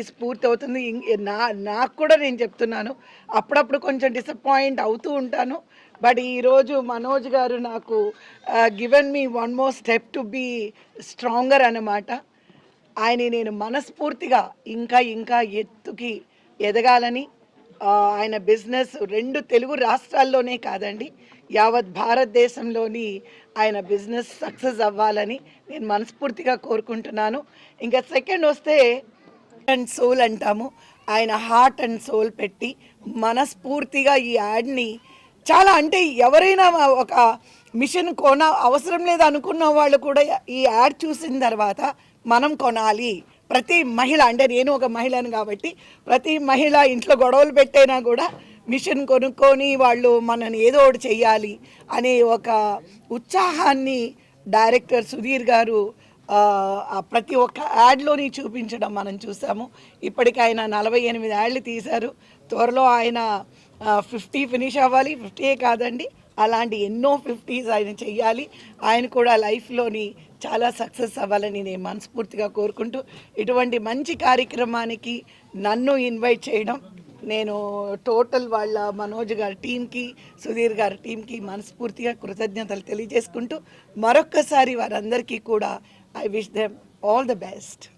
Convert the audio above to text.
స్ఫూర్తి అవుతుంది నా నాకు కూడా నేను చెప్తున్నాను. అప్పుడప్పుడు కొంచెం డిసప్పాయింట్ అవుతూ ఉంటాను. బట్ ఈరోజు మనోజ్ గారు నాకు given me one more step to be stronger అనమాట ఆయన నేను మనస్ఫూర్తిగా ఇంకా ఇంకా ఎత్తుకి ఎదగాలని ఆయన బిజినెస్ రెండు తెలుగు రాష్ట్రాల్లోనే కాదండి యావత్ భారతదేశంలోని ఆయన బిజినెస్ సక్సెస్ అవ్వాలని నేను మనస్ఫూర్తిగా కోరుకుంటున్నాను. ఇంకా సెకండ్ వస్తే అండ్ సోల్ అంటాము. ఆయన హార్ట్ అండ్ సోల్ పెట్టి మనస్ఫూర్తిగా ఈ యాడ్ని చాలా అంటే ఎవరైనా ఒక మిషన్ కొన అవసరం లేదు అనుకున్న వాళ్ళు కూడా ఈ యాడ్ చూసిన తర్వాత మనం కొనాలి. ప్రతి మహిళ అంటే నేను ఒక మహిళను కాబట్టి ప్రతి మహిళ ఇంట్లో గొడవలు పెట్టైనా కూడా మిషన్ కొనుక్కొని వాళ్ళు మనని ఏదో ఒకటి చెయ్యాలి అనే ఒక ఉత్సాహాన్ని డైరెక్టర్ సుధీర్ గారు ప్రతి ఒక్క యాడ్లోని చూపించడం మనం చూసాము. ఇప్పటికి ఆయన నలభై ఎనిమిది యాడ్లు తీశారు. త్వరలో ఆయన ఫిఫ్టీ ఫినిష్ అవ్వాలి. ఫిఫ్టీయే కాదండి. అలాంటి ఎన్నో ఫిఫ్టీస్ ఆయన చెయ్యాలి. ఆయన కూడా లైఫ్లోని చాలా సక్సెస్ అవ్వాలని నేను మనస్ఫూర్తిగా కోరుకుంటూ ఇటువంటి మంచి కార్యక్రమానికి నన్ను ఇన్వైట్ చేయడం నేను టోటల్ వాళ్ళ మనోజ్ గారి టీంకి సుధీర్ గారి టీంకి మనస్ఫూర్తిగా కృతజ్ఞతలు తెలియజేసుకుంటూ మరొక్కసారి వారందరికీ కూడా I wish them all the best.